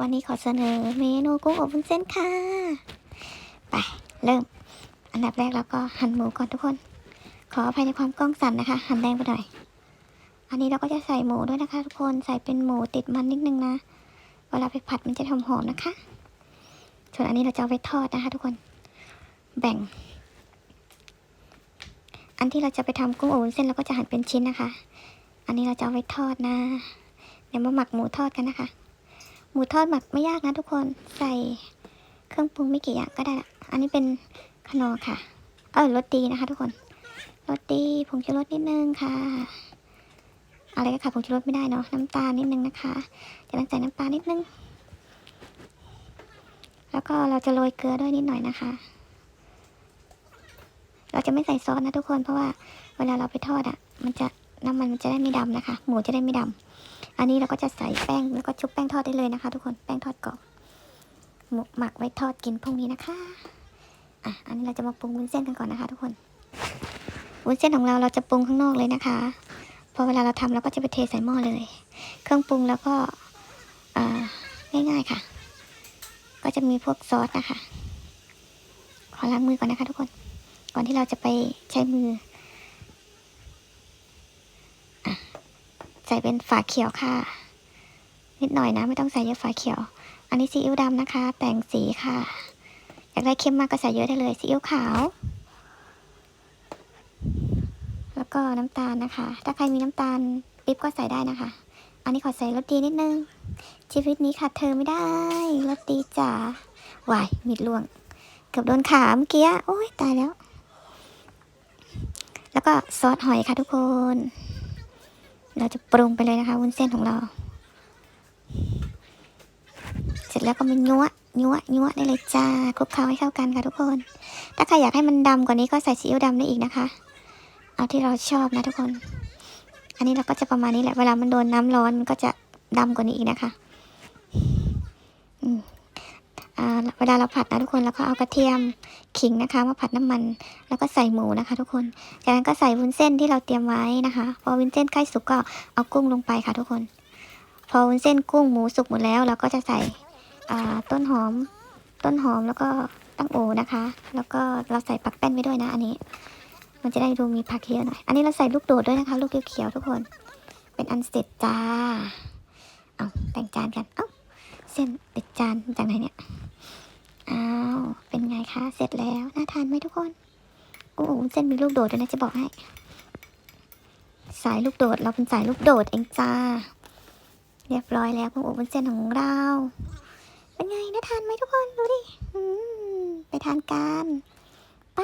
วันนี้ขอเสนอเมนูกุ้งอบวุ้นเส้นค่ะ ไปเริ่ม อันดับแรกเราก็หั่นหมูก่อนทุกคน ขออภัยในความกล้องสั่นนะคะ หั่นแดงไปหน่อย อันนี้เราก็จะใส่หมูด้วยนะคะ ทุกคนใส่เป็นหมูติดมันนิดนึงนะ เวลาไปผัดมันจะหอมๆนะคะ ส่วนอันนี้เราจะเอาไปทอดนะคะ ทุกคน แบ่ง อันที่เราจะไปทำกุ้งอบวุ้นเส้นเราก็จะหั่นเป็นชิ้นนะคะ อันนี้เราจะเอาไว้ทอดนะ เดี๋ยวมาหมักหมูทอดกันนะคะ หมูทอดหมักไม่ยากนะทุกคนใส่เครื่องปรุงไม่กี่อย่างก็ได้ละอันนี้เป็นขนอค่ะ เออรสดีนะคะทุกคนรสดีผงชูรสนิดนึงค่ะ อะไรก็ขาดผงชูรสไม่ได้เนาะน้ำตาลนิดนึงนะคะจะต้องใส่น้ำปลานิดนึง แล้วก็เราจะโรยเกลือด้วยนิดหน่อยนะคะ เราจะไม่ใส่ซอสนะทุกคนเพราะว่าเวลาเราไปทอดอะ่ะ มันจะน้ำมันมันจะได้ไม่ดำนะคะ หมูจะได้ไม่ดำ อันนี้เราก็จะใส่แป้งแล้วก็ชุบแป้งทอดได้เลยนะคะ ทุกคนแป้งทอดกรอบหมูหมักไว้ทอดกินพรุ่งนี้นะคะอะอันนี้เราจะมาปรุงวุ้นเส้นกันก่อนนะคะ ทุกคนวุ้นเส้นของเราเราจะปรุงข้างนอกเลยนะคะพอเวลาเราทำเราก็จะไปเทใส่หม้อเลย เครื่องปรุงแล้วก็ง่ายๆค่ะ ก็จะมีพวกซอสนะคะ ขอล้างมือก่อนนะคะ ทุกคน ก่อนที่เราจะไปใช้มือ ส่เป็นฝาเขียวค่ะ นิดหน่อยนะ ไม่ต้องใส่เยอะฝาเขียว อันนี้ซีอิ๊วดำนะคะ แต่งสีค่ะ อยากได้เข้มมากก็ใส่เยอะได้เลยซีอิ๊วขาว แล้วก็น้ำตาลนะคะ ถ้าใครมีน้ำตาลปิ๊บก็ใส่ได้นะคะ อันนี้ขอใส่รสดีนิดนึง ชีวิตนี้ขาดเธอไม่ได้รสดีจ๋าวายมิดล่วง เกือบโดนขาเมื่อกี้โอ้ยตายแล้ว แล้วก็ซอสหอยค่ะทุกคน เราจะปรุงไปเลยนะคะวุ้นเส้นของเรา เสร็จแล้วก็มายั่วยั่วยั่วได้เลยจ้าคลุกเคล้าให้เข้ากันค่ะทุกคน ถ้าใครอยากให้มันดำกว่านี้ก็ใส่ซีอิ๊วดำได้อีกนะคะ เอาที่เราชอบนะทุกคน อันนี้เราก็จะประมาณนี้แหละ เวลามันโดนน้ำร้อนมันก็จะดำกว่านี้อีกนะคะ อืม เวลาเราผัดนะทุกคนแล้วก็เอากระเทียมขิงนะคะ มาผัดน้ำมันแล้วก็ใส่หมูนะคะ ทุกคนจากนั้นก็ใส่วุ้นเส้นที่เราเตรียมไว้นะคะพอวุ้นเส้นใกล้สุกก็เอากุ้งลงไปค่ะ ทุกคน พอวุ้นเส้นกุ้งหมูสุกหมดแล้ว เราก็จะใส่ต้นหอม ต้นหอมแล้วก็ตั้งโอนะคะ แล้วก็เราใส่ปักแป้นไว้ด้วยนะ อันนี้ มันจะได้ดูมีผักเยอะหน่อยอันนี้เราใส่ลูกโดดด้วยนะคะ ลูกเขียวๆทุกคน เป็นอันเสร็จจ้าเอาแต่งจานกันเอ้าเส้นติดจานจากไหนเนี่ย อ้าว เป็นไงคะ เสร็จแล้ว น่าทานไหมทุกคน โอ้โหเส้นมีลูกโดดด้วยนะจะบอกให้ สายลูกโดด เราเป็นสายลูกโดดเองจ้า เรียบร้อยแล้วพวกโอ้บนเส้นของเรา เป็นไง น่าทานไหมทุกคน ดูดิ ไปทานกัน ไป